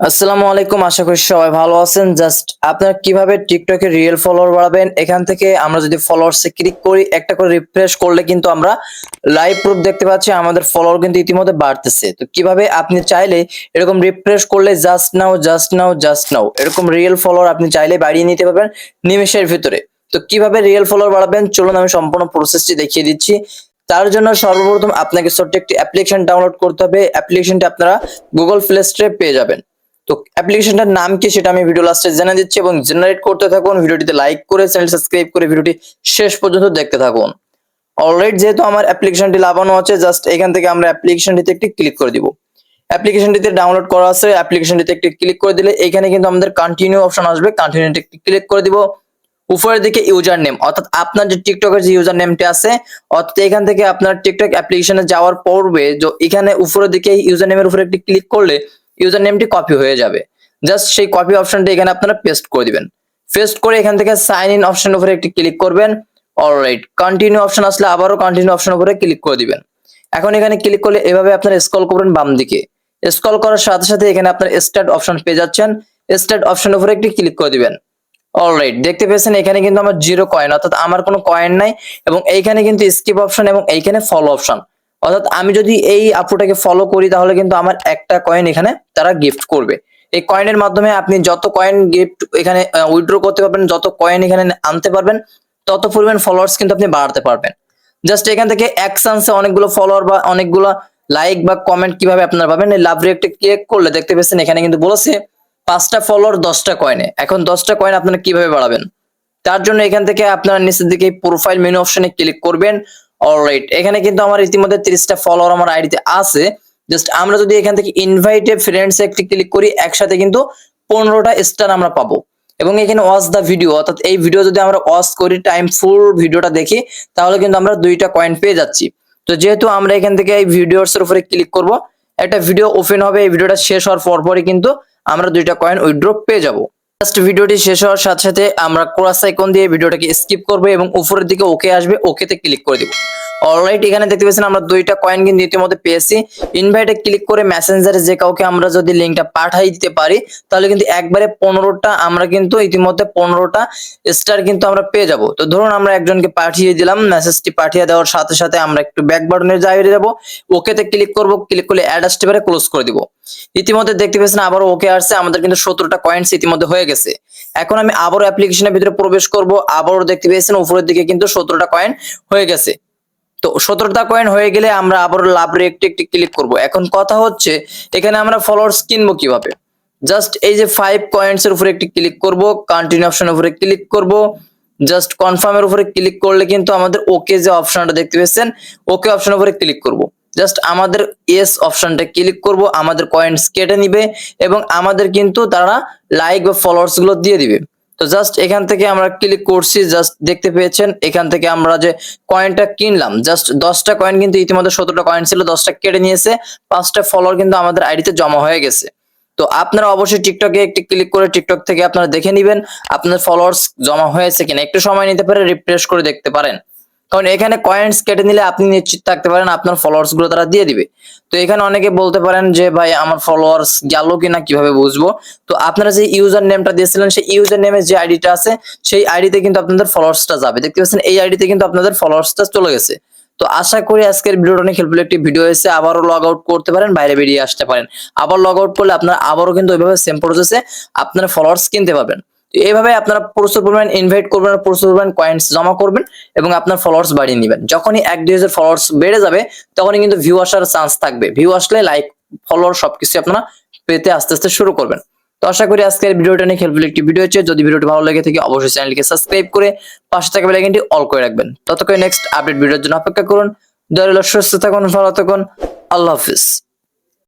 আসসালামু আলাইকুম, আশা করি সবাই ভালো আছেন। জাস্ট আপনারা কীভাবে টিকটকে রিয়েল ফলোয়ার বাড়াবেন, এখান থেকে আমরা যদি ফলোয়ার্সে ক্লিক করি, একটা করে রিফ্রেশ করলে কিন্তু আমরা লাইভ প্রুফ দেখতে পাচ্ছি, আমাদের ফলোয়ার কিন্তু ইতিমধ্যে বাড়তেছে। তো কীভাবে আপনি চাইলে এরকম রিফ্রেশ করলে just now just now just now এরকম রিয়েল ফলোয়ার আপনি চাইলে বাড়িয়ে নিতে পারবেন নিমেষের ভিতরে। তো কীভাবে রিয়েল ফলোয়ার বাড়াবেন, চলুন আমি সম্পূর্ণ প্রসেসটি দেখিয়ে দিচ্ছি। তার জন্য সর্বপ্রথম আপনাকে ছোট্ট একটি অ্যাপ্লিকেশন ডাউনলোড করতে হবে। অ্যাপ্লিকেশনটি আপনারা গুগল প্লে স্টোরে পেয়ে যাবেন। তো অ্যাপ্লিকেশনটার নাম কি সেটা আমি ভিডিও লাস্টে জেনে দিচ্ছি এবং জেনারেট করতে থাকুন। ভিডিওটিতে লাইক করে চ্যানেল সাবস্ক্রাইব করে ভিডিওটি শেষ পর্যন্ত দেখতে থাকুন। অলরেডি যেহেতু আমার অ্যাপ্লিকেশনটি লাগানো আছে জাস্ট এখান থেকে আমরা অ্যাপ্লিকেশনটিতে একটি ক্লিক করে দিব। অ্যাপ্লিকেশনটিতে ডাউনলোড করা আছে অ্যাপ্লিকেশনটিতে একটি ক্লিক করে দিলে এখানে কিন্তু আমাদের কন্টিনিউ অপশন আসবে। কন্টিনিউতে একটি ক্লিক করে দিব। উপরের দিকে ইউজার নেম অর্থাৎ আপনার যে টিকটকের যে ইউজার নেমটি আছে, অর্থাৎ এখান থেকে আপনার টিকটক অ্যাপ্লিকেশনে যাওয়ার পূর্বে এখানে উপরের দিকে ইউজার নেমের উপরে একটি ক্লিক করলে ইউজার নেমটি কপি হয়ে যাবে। জাস্ট সেই কপি অপশনটা এখানে আপনারা পেস্ট করে দিবেন। পেস্ট করে এখান থেকে সাইন ইন অপশনের উপরে একটি ক্লিক করবেন। অলরাইট কন্টিনিউ অপশন আসলে আবারও কন্টিনিউ অপশন উপরে ক্লিক করে দিবেন। এখন এখানে ক্লিক করলে এভাবে আপনারা স্ক্রল করবেন বাম দিকে স্ক্রল করার সাথে সাথে এখানে আপনার স্টার্ট অপশন পেয়ে যাচ্ছেন। স্টার্ট অপশনের উপরে একটি ক্লিক করে দিবেন। অলরাইট দেখতে পেয়েছেন এখানে কিন্তু আমার জিরো কয়েন অর্থাৎ আমার কোনো কয়েন নাই এবং এইখানে কিন্তু স্কিপ অপশন এবং এইখানে ফলো অপশন অর্থাৎ আমি যদি এই আপুটাকে ফলো করি, তাহলে কিন্তু আমার একটা কয়েন এখানে তারা গিফট করবে। এই কয়েনের মাধ্যমে আপনি যত কয়েন গিফট এখানে উইথড্র করতে পারবেন, যত কয়েন এখানে আনতে পারবেন, তত পরিমাণ ফলোয়ার্স কিন্তু আপনি বাড়াতে পারবেন। জাস্ট এখান থেকে এক অনেকগুলো ফলোয়ার বা অনেকগুলো লাইক বা কমেন্ট কীভাবে আপনারা পাবেন, এই লাভ রেটে ক্লিক করলে দেখতে পেয়েছেন এখানে কিন্তু বলেছে, পাঁচটা ফলোয়ার দশটা কয়েনে এখন দশটা কয়েন আপনারা কীভাবে বাড়াবেন? তার জন্য এখান থেকে আপনারা নিচের দিকে প্রোফাইল মেনু অপশনে ক্লিক করবেন। অলরাইট এখানে কিন্তু আমার ইতিমধ্যে তিরিশটা ফলোয়ার আমার আইডিতে আছে। জাস্ট আমরা যদি এখান থেকে ইনভাইটে ফ্রেন্ডস একটি ক্লিক করি, একসাথে কিন্তু পনেরোটা স্টার আমরা পাবো। এবং এখানে ওয়াচ দা ভিডিও অর্থাৎ এই ভিডিও যদি আমরা ওয়াচ করি টাইম ফুল ভিডিওটা দেখি, তাহলে কিন্তু আমরা দুইটা কয়েন পেয়ে যাচ্ছি। তো যেহেতু আমরা এখান থেকে এই ভিডিওস এর উপরে ক্লিক করব, একটা ভিডিও ওপেন হবে, এই ভিডিওটা শেষ হওয়ার পরপরই কিন্তু আমরা দুইটা কয়েন উইথড্র পেয়ে যাব। জাস্ট ভিডিওটি শেষ হওয়ার সাথে সাথে আমরা ক্রস আইকন দিয়ে ভিডিওটাকে স্কিপ করব এবং উপরের দিকে ওকে আসবে ওকেতে ক্লিক করে দিব। অলরাইট এখানে দেখতে পাচ্ছেন আমরা দুইটা কয়েন কিন্তু ইতিমধ্যে পেয়েছি। ইনভাইটে ক্লিক করে মেসেঞ্জারে যে কাউকে আমরা যদি লিঙ্কটা পাঠাই দিতে পারি, তাহলে কিন্তু একবারে পনেরোটা আমরা কিন্তু ইতিমধ্যে পনেরোটা স্টার কিন্তু আমরা পেয়ে যাব। তো ধরুন আমরা একজনকে পাঠিয়ে দিলাম মেসেজটি পাঠিয়ে দেওয়ার সাথে সাথে আমরা একটু ব্যাক বাটনে যাইয়ে দেবো ওকেতে ক্লিক করব ক্লিক করলে অ্যাড আসতে পারে ক্লোজ করে দিব। ইতিমধ্যে দেখতে পেয়েছেন আবারও ওকে আসছে, আমাদের কিন্তু সতেরোটা কয়েন্স ইতিমধ্যে হয়ে গেছে। এখন আমি আবারও অ্যাপ্লিকেশনের ভিতরে প্রবেশ করব, আবারও দেখতে পেয়েছেন উপরের দিকে কিন্তু সতেরোটা কয়েন হয়ে গেছে। তো সতেরোটা কয়েন হয়ে গেলে আমরা আবারও লাভ একটি একটি ক্লিক করব। এখন কথা হচ্ছে, এখানে আমরা ফলোয়ার্স কিনবো কীভাবে? জাস্ট এই যে ফাইভ কয়েন্স এর উপরে একটি ক্লিক করব কন্টিনিউ অপশনের উপরে ক্লিক করব জাস্ট কনফার্মের উপরে ক্লিক করলে কিন্তু আমাদের ওকে যে অপশনটা দেখতে পেয়েছেন ওকে অপশনের উপরে ক্লিক করব। জাস্ট আমাদের এস অপশনটা ক্লিক করব, আমাদের কয়েন্স কেটে নিবে এবং আমাদের কিন্তু তারা লাইক বা ফলোয়ার্সগুলো দিয়ে দিবে। তো জাস্ট এখান থেকে আমরা ক্লিক করছি জাস্ট দেখতে পেয়েছেন, এখান থেকে আমরা যে কয়েনটা কিনলাম জাস্ট দশটা কয়েন কিন্তু ইতিমধ্যে সতেরোটা কয়েন ছিল, দশটা কেটে নিয়েছে, পাঁচটা ফলোয়ার কিন্তু আমাদের আইডিতে জমা হয়ে গেছে। তো আপনারা অবশ্যই টিকটকে একটি ক্লিক করে টিকটক থেকে আপনারা দেখে নেবেন, আপনার ফলোয়ার্স জমা হয়েছে কিনা, একটু সময় নিতে পারে রিফ্রেশ করে দেখতে পারেন। কারণ এখানে কয়েন্স কেটে নিলে আপনি নিশ্চিত থাকতে পারেন আপনার ফলোয়ার্সগুলো তারা দিয়ে দিবে। তো এখানে অনেকে বলতে পারেন যে, ভাই, আমার ফলোয়ার্স গেল কিনা কীভাবে বুঝব? তো আপনারা যে ইউজার নেমটা দিয়েছিলেন, সেই ইউজার নেমের যে আইডিটা আছে, সেই আইডিতে কিন্তু আপনাদের ফলোয়ার্সটা যাবে। দেখতে পাচ্ছেন, এই আইডিতে কিন্তু আপনাদের ফলোয়ার্সটা চলে গেছে। তো আশা করি আজকের ভিডিওটা অনেক হেল্পফুল একটি ভিডিও হয়েছে। আবারও লগ আউট করতে পারেন, বাইরে বেরিয়ে আসতে পারেন। আবার লগ আউট করলে আপনারা আবারও কিন্তু ওইভাবে সেম প্রসেসে আপনারা ফলোয়ার্স কিনতে পারবেন। তো এইভাবে আপনারা প্রচুর পরিমাণ ইনভাইট করবেন প্রচুর পরিমাণ কয়েন্স জমা করবেন এবং আপনার ফলোয়ার্স বাড়িয়ে নেবেন। যখনই এক দুই হাজার ফলোয়ার্স বেড়ে যাবে, তখনই কিন্তু ভিউ আসার চান্স থাকবে। ভিউ আসলে লাইক ফলোয়ার সবকিছু আপনারা পেতে আস্তে আস্তে শুরু করবেন। তো আশা করি আজকের ভিডিওটা নিয়ে হেল্পফুল একটি ভিডিও হচ্ছে যদি ভিডিওটি ভালো লেগে থাকে, অবশ্যই চ্যানেলকে সাবস্ক্রাইব করে পাশে থাকা বেলাইকনটি অল করে রাখবেন। ততক্ষণ নেক্সট আপডেট ভিডিওর জন্য অপেক্ষা করুন। দয়ালু সুস্থ থাকুন, ভালো থাকুন। আল্লাহ হাফিজ।